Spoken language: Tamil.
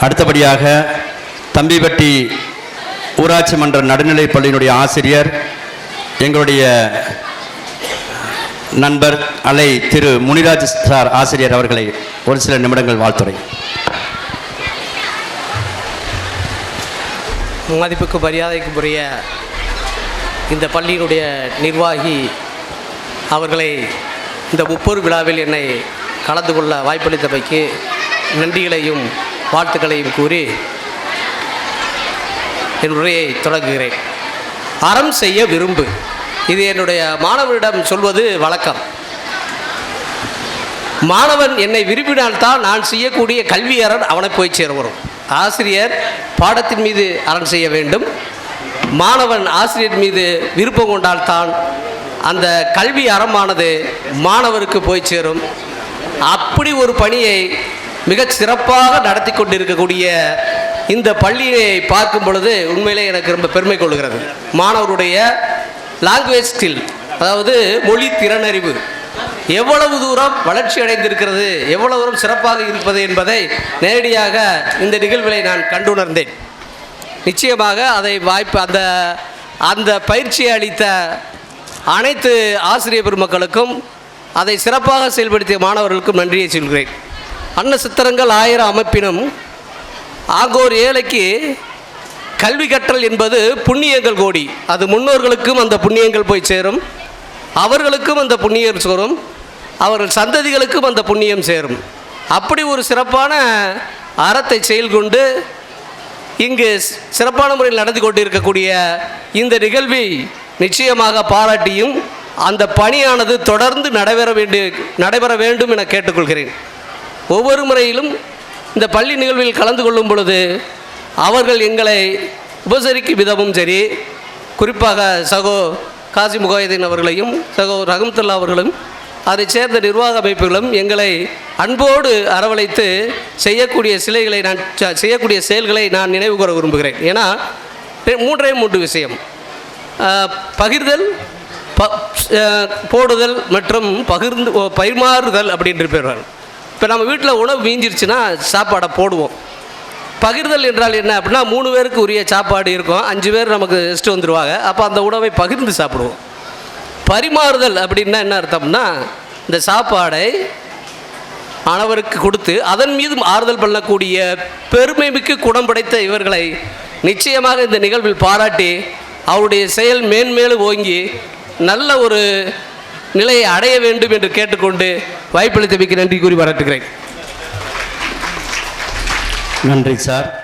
அடுத்தபடியாக தம்பிப்பட்டி ஊராட்சி மன்ற நடுநிலைப் பள்ளியினுடைய ஆசிரியர் எங்களுடைய நண்பர் அலை திரு முனிராஜ் சார் ஆசிரியர் அவர்களை ஒரு சில நிமிடங்கள் வாழ்த்துறை. மதிப்புக்கு மரியாதைக்குரிய இந்த பள்ளியினுடைய நிர்வாகி அவர்களை இந்த முப்பொரு விழாவில் என்னை கலந்து கொள்ள வாய்ப்பளித்தமைக்கு நன்றிகளையும் வாழ்த்துக்களையும் கூறி என் உரையை தொடங்குகிறேன். அறம் செய்ய விரும்பு. இது என்னுடைய மாணவரிடம் சொல்வது வழக்கம். மாணவன் என்னை விரும்பினால்தான் நான் செய்யக்கூடிய கல்வி அரண் அவனை போய் சேர வரும். ஆசிரியர் பாடத்தின் மீது அரண் செய்ய வேண்டும். மாணவன் ஆசிரியர் மீது விருப்பம் கொண்டால்தான் அந்த கல்வி அறமானது மாணவருக்கு போய் சேரும். அப்படி ஒரு பணியை மிகச் சிறப்பாக நடத்தி கொண்டிருக்கக்கூடிய இந்த பள்ளியை பார்க்கும் பொழுது உண்மையிலே எனக்கு ரொம்ப பெருமை கொள்கிறது. மாணவருடைய லாங்குவேஜ் ஸ்கில் அதாவது மொழி திறனறிவு எவ்வளவு தூரம் வளர்ச்சி அடைந்திருக்கிறது எவ்வளவு தூரம் சிறப்பாக இருப்பது என்பதை நேரடியாக இந்த நிகழ்விலை நான் கண்டுணர்ந்தேன். நிச்சயமாக அதை வாய்ப்பு அந்த அந்த பயிற்சியை அளித்த அனைத்து ஆசிரியர் பெருமக்களுக்கும் அதை சிறப்பாக செயல்படுத்திய மாணவர்களுக்கும் நன்றியை சொல்கிறேன். அன்ன சித்திரங்கள் ஆயிரம் அமைப்பினும் ஆகோர் ஏழைக்கு கல்வி கற்றல் என்பது புண்ணியங்கள் கோடி. அது முன்னோர்களுக்கும் அந்த புண்ணியங்கள் போய் சேரும். அவர்களுக்கும் அந்த புண்ணியம் சேரும். அவர்கள் சந்ததிகளுக்கும் அந்த புண்ணியம் சேரும். அப்படி ஒரு சிறப்பான அறத்தை செயல் கொண்டு இங்கு சிறப்பான முறையில் நடந்து கொண்டிருக்கக்கூடிய இந்த நிகழ்வை நிச்சயமாக பாராட்டியும் அந்த பணியானது தொடர்ந்து நடைபெற வேண்டிய நடைபெற வேண்டும் என கேட்டுக்கொள்கிறேன். ஒவ்வொரு முறையிலும் இந்த பள்ளி நிகழ்வில் கலந்து கொள்ளும் பொழுது அவர்கள் எங்களை உபசரிக்கும் விதமும் சரி குறிப்பாக சகோ காசி முகாயுதீன் அவர்களையும் சகோ ரஹமத்துல்லா அவர்களும் அதைச் சேர்ந்த நிர்வாக அமைப்புகளும் எங்களை அன்போடு அரவழைத்து செய்யக்கூடிய சிலைகளை நான் செய்யக்கூடிய செயல்களை நான் நினைவு கூற விரும்புகிறேன். ஏன்னா மூன்றே மூன்று விஷயம். பகிர்தல் ப போடுதல் மற்றும் பகிர்ந்து பரிமாறுதல் அப்படின்ற பேர் இப்போ நம்ம வீட்டில் உணவு மீஞ்சிருச்சுன்னா சாப்பாடை போடுவோம். பகிர்தல் என்றால் என்ன அப்படின்னா மூணு பேருக்கு உரிய சாப்பாடு இருக்கும். அஞ்சு பேர் நமக்கு எஸ்ட்டு வந்துடுவாங்க அப்போ அந்த உணவை பகிர்ந்து சாப்பிடுவோம். பரிமாறுதல் அப்படின்னா என்ன அர்த்தம்னா இந்த சாப்பாடை அனைவருக்கு கொடுத்து அதன் மீது ஆறுதல் பண்ணக்கூடிய பெருமை மிக்க குணம் படைத்த இவர்களை நிச்சயமாக இந்த நிகழ்வில் பாராட்டி அவருடைய செயல் மேன்மேலும் ஓங்கி நல்ல ஒரு நிலையை அடைய வேண்டும் என்று கேட்டுக்கொண்டு வாய்ப்பளித்தமைக்கு நன்றி கூறி வரட்டுகிறேன் நன்றி சார்.